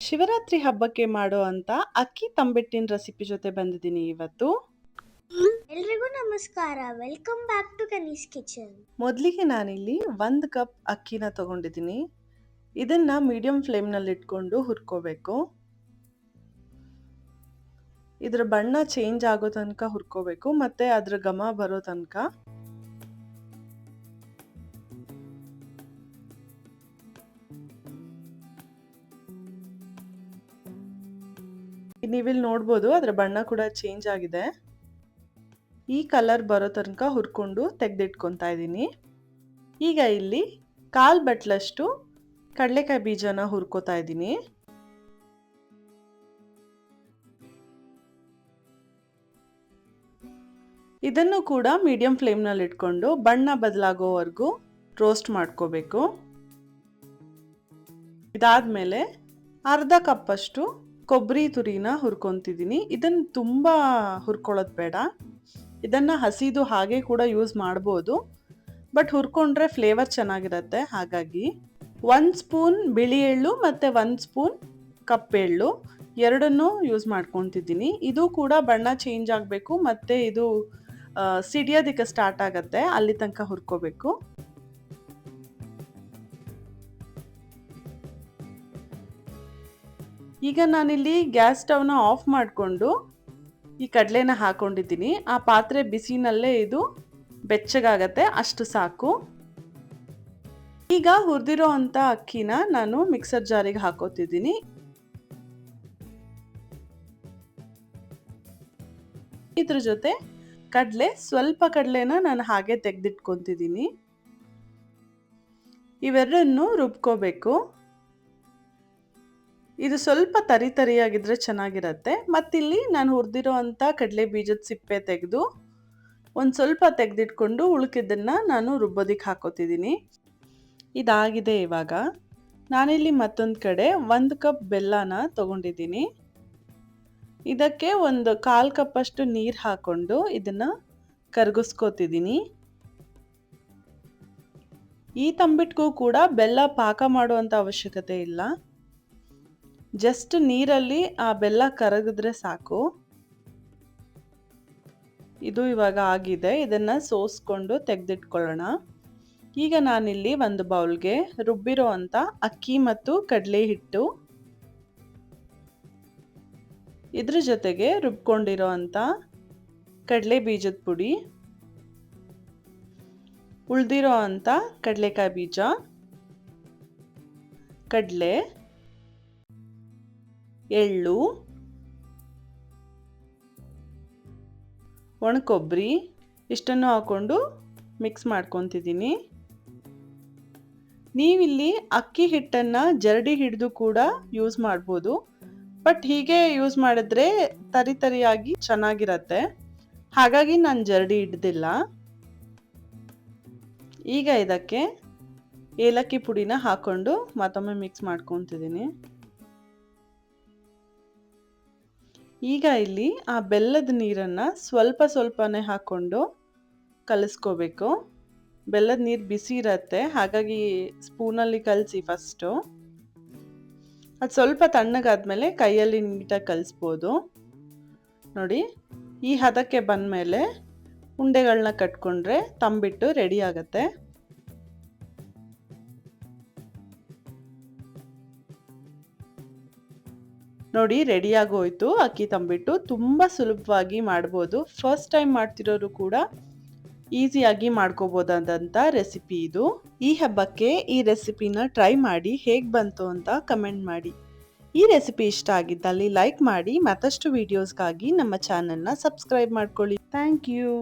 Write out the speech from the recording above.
ಶಿವರಾತ್ರಿ ಹಬ್ಬಕ್ಕೆ ಮಾಡೋ ಅಂತ ಅಕ್ಕಿ ತಂಬೆಟ್ಟಿನ ರೆಸಿಪಿ ಜೊತೆ ಬಂದಿದ್ದೀನಿ ಇವತ್ತು. ಎಲ್ರಿಗೂ ನಮಸ್ಕಾರ. Welcome back to Kaneez kitchen ಮೊದಲಿಗೆ ನಾನಿಲ್ಲಿ ಒಂದು ಕಪ್ ಅಕ್ಕಿನ ತಗೊಂಡಿದ್ದೀನಿ. ಇದನ್ನ ಮೀಡಿಯಂ ಫ್ಲೇಮ್ನಲ್ಲಿ ಇಟ್ಕೊಂಡು ಹುರ್ಕೋಬೇಕು. ಇದ್ರ ಬಣ್ಣ ಚೇಂಜ್ ಆಗೋ ತನಕ ಹುರ್ಕೋಬೇಕು ಮತ್ತೆ ಅದ್ರ ಘಮ ಬರೋ ತನಕ ನೀವಿಲ್ಲಿ ನೋಡ್ಬೋದು, ಅದರ ಬಣ್ಣ ಕೂಡ ಚೇಂಜ್ ಆಗಿದೆ. ಈ ಕಲರ್ ಬರೋ ತನಕ ಹುರ್ಕೊಂಡು ತೆಗೆದಿಟ್ಕೊತಾ ಇದ್ದೀನಿ. ಈಗ ಇಲ್ಲಿ ಕಾಲು ಬಟ್ಲಷ್ಟು ಕಡಲೆಕಾಯಿ ಬೀಜನ ಹುರ್ಕೋತಾ ಇದ್ದೀನಿ. ಇದನ್ನು ಕೂಡ ಮೀಡಿಯಂ ಫ್ಲೇಮ್ನಲ್ಲಿ ಇಟ್ಕೊಂಡು ಬಣ್ಣ ಬದಲಾಗೋವರೆಗೂ ರೋಸ್ಟ್ ಮಾಡ್ಕೋಬೇಕು. ಇದಾದ ಮೇಲೆ ಅರ್ಧ ಕಪ್ಪಷ್ಟು ಕೊಬ್ಬರಿ ತುರಿನ ಹುರ್ಕೊತಿದ್ದೀನಿ. ಇದನ್ನು ತುಂಬ ಹುರ್ಕೊಳ್ಳೋದು ಬೇಡ. ಇದನ್ನು ಹಸಿದು ಹಾಗೆ ಕೂಡ ಯೂಸ್ ಮಾಡ್ಬೋದು. ಬಟ್ ಹುರ್ಕೊಂಡ್ರೆ ಫ್ಲೇವರ್ ಚೆನ್ನಾಗಿರುತ್ತೆ, ಹಾಗಾಗಿ. ಒಂದು ಸ್ಪೂನ್ ಬಿಳಿ ಎಳ್ಳು ಮತ್ತು ಒಂದು ಸ್ಪೂನ್ ಕಪ್ಪೆಳ್ಳು ಎರಡನ್ನೂ ಯೂಸ್ ಮಾಡ್ಕೊತಿದ್ದೀನಿ. ಇದು ಕೂಡ ಬಣ್ಣ ಚೇಂಜ್ ಆಗಬೇಕು, ಮತ್ತು ಇದು ಸಿಡಿಯೋದಕ್ಕೆ ಸ್ಟಾರ್ಟ್ ಆಗುತ್ತೆ, ಅಲ್ಲಿ ತನಕ ಹುರ್ಕೋಬೇಕು. ಈಗ ನಾನಿಲ್ಲಿ ಗ್ಯಾಸ್ ಸ್ಟವ್ನ ಆಫ್ ಮಾಡಿಕೊಂಡು ಈ ಕಡಲೆನ ಹಾಕೊಂಡಿದ್ದೀನಿ. ಆ ಪಾತ್ರೆ ಬಿಸಿನಲ್ಲೇ ಇದು ಬೆಚ್ಚಗಾಗತ್ತೆ, ಅಷ್ಟು ಸಾಕು. ಈಗ ಹುರಿದಿರೋ ಅಂಥ ಅಕ್ಕಿನ ನಾನು ಮಿಕ್ಸರ್ ಜಾರಿಗೆ ಹಾಕೋತಿದ್ದೀನಿ. ಇದ್ರ ಜೊತೆ ಕಡಲೆ, ಸ್ವಲ್ಪ ಕಡಲೆನ ನಾನು ಹಾಗೆ ತೆಗೆದಿಟ್ಕೊತಿದ್ದೀನಿ. ಇವೆರಡನ್ನು ರುಬ್ಕೋಬೇಕು. ಇದು ಸ್ವಲ್ಪ ತರಿ ತರಿಯಾಗಿದ್ದರೆ ಚೆನ್ನಾಗಿರತ್ತೆ. ಮತ್ತಿಲ್ಲಿ ನಾನು ಹುರಿದಿರೋ ಅಂಥ ಕಡಲೆ ಬೀಜದ ಸಿಪ್ಪೆ ತೆಗೆದು ಒಂದು ಸ್ವಲ್ಪ ತೆಗೆದಿಟ್ಕೊಂಡು ಉಳುಕಿದ್ದನ್ನು ನಾನು ರುಬ್ಬೋದಿಕ್ಕೆ ಹಾಕೋತಿದ್ದೀನಿ. ಇದಾಗಿದೆ ಇವಾಗ. ನಾನಿಲ್ಲಿ ಮತ್ತೊಂದು ಕಡೆ ಒಂದು ಕಪ್ ಬೆಲ್ಲನ ತೊಗೊಂಡಿದ್ದೀನಿ. ಇದಕ್ಕೆ ಒಂದು ಕಾಲು ಕಪ್ಪಷ್ಟು ನೀರು ಹಾಕ್ಕೊಂಡು ಇದನ್ನು ಕರಗಿಸ್ಕೋತಿದ್ದೀನಿ. ಈ ತಂಬಿಟ್ಗೂ ಕೂಡ ಬೆಲ್ಲ ಪಾಕ ಮಾಡುವಂಥ ಅವಶ್ಯಕತೆ ಇಲ್ಲ. ಜಸ್ಟ್ ನೀರಲ್ಲಿ ಆ ಬೆಲ್ಲ ಕರಗಿದ್ರೆ ಸಾಕು. ಇದು ಇವಾಗ ಆಗಿದೆ. ಇದನ್ನು ಸೋಸ್ಕೊಂಡು ತೆಗೆದಿಟ್ಕೊಳ್ಳೋಣ. ಈಗ ನಾನಿಲ್ಲಿ ಒಂದು ಬೌಲ್ಗೆ ರುಬ್ಬಿರೋ ಅಂಥ ಅಕ್ಕಿ ಮತ್ತು ಕಡಲೆ ಹಿಟ್ಟು. ಇದ್ರ ಜೊತೆಗೆ ರುಬ್ಕೊಂಡಿರೋ ಅಂಥ ಕಡಲೆ ಬೀಜದ ಪುಡಿ. ಉಳ್ದಿರೋ ಅಂಥ ಕಡಲೆಕಾಯಿ ಬೀಜ. ಕಡಲೆ. ಎಳ್ಳು, ಒಣಕೊಬ್ಬರಿ, ಇಷ್ಟನ್ನು ಹಾಕ್ಕೊಂಡು ಮಿಕ್ಸ್ ಮಾಡ್ಕೊತಿದ್ದೀನಿ. ನೀವಿಲ್ಲಿ ಅಕ್ಕಿ ಹಿಟ್ಟನ್ನು ಜರಡಿ ಹಿಡಿದು ಕೂಡ ಯೂಸ್ ಮಾಡ್ಬೋದು. ಬಟ್ ಹೀಗೆ ಯೂಸ್ ಮಾಡಿದ್ರೆ ತರಿ ತರಿಯಾಗಿ ಚೆನ್ನಾಗಿರತ್ತೆ. ಹಾಗಾಗಿ ನಾನು ಜರಡಿ ಹಿಡ್ದಿಲ್ಲ. ಈಗ ಇದಕ್ಕೆ ಏಲಕ್ಕಿ ಪುಡಿನ ಹಾಕ್ಕೊಂಡು ಮತ್ತೊಮ್ಮೆ ಮಿಕ್ಸ್ ಮಾಡ್ಕೊತಿದ್ದೀನಿ. ಈಗ ಇಲ್ಲಿ ಆ ಬೆಲ್ಲದ ನೀರನ್ನು ಸ್ವಲ್ಪ ಸ್ವಲ್ಪನೇ ಹಾಕ್ಕೊಂಡು ಕಲಿಸ್ಕೋಬೇಕು. ಬೆಲ್ಲದ ನೀರು ಬಿಸಿ ಇರತ್ತೆ, ಹಾಗಾಗಿ ಸ್ಪೂನಲ್ಲಿ ಕಲಸಿ ಫಸ್ಟು ಅದು ಸ್ವಲ್ಪ ತಣ್ಣಗಾದ್ಮೇಲೆ ಕೈಯಲ್ಲಿ ನೀಟಾಗಿ ಕಲಿಸ್ಬೋದು. ನೋಡಿ, ಈ ಹದಕ್ಕೆ ಬಂದ ಮೇಲೆ ಉಂಡೆಗಳನ್ನ ಕಟ್ಕೊಂಡ್ರೆ ತಂಬಿಟ್ಟು ರೆಡಿ ಆಗುತ್ತೆ. ನೋಡಿ ರೆಡಿಯಾಗಿ ಹೋಯ್ತು ಅಕ್ಕಿ ತಂಬಿಟ್ಟು ತುಂಬ ಸುಲಭವಾಗಿ ಮಾಡ್ಬೋದು. ಫಸ್ಟ್ ಟೈಮ್ ಮಾಡ್ತಿರೋರು ಕೂಡ ಈಸಿಯಾಗಿ ಮಾಡ್ಕೋಬೋದಾದಂಥ ರೆಸಿಪಿ ಇದು. ಈ ಹಬ್ಬಕ್ಕೆ ಈ ರೆಸಿಪಿನ ಟ್ರೈ ಮಾಡಿ ಹೇಗೆ ಬಂತು ಅಂತ ಕಮೆಂಟ್ ಮಾಡಿ. ಈ ರೆಸಿಪಿ ಇಷ್ಟ ಆಗಿದ್ದಲ್ಲಿ ಲೈಕ್ ಮಾಡಿ, ಮತ್ತಷ್ಟು ವಿಡಿಯೋಸ್ಗಾಗಿ ನಮ್ಮ ಚಾನಲ್ನ ಸಬ್ಸ್ಕ್ರೈಬ್ ಮಾಡ್ಕೊಳ್ಳಿ. Thank you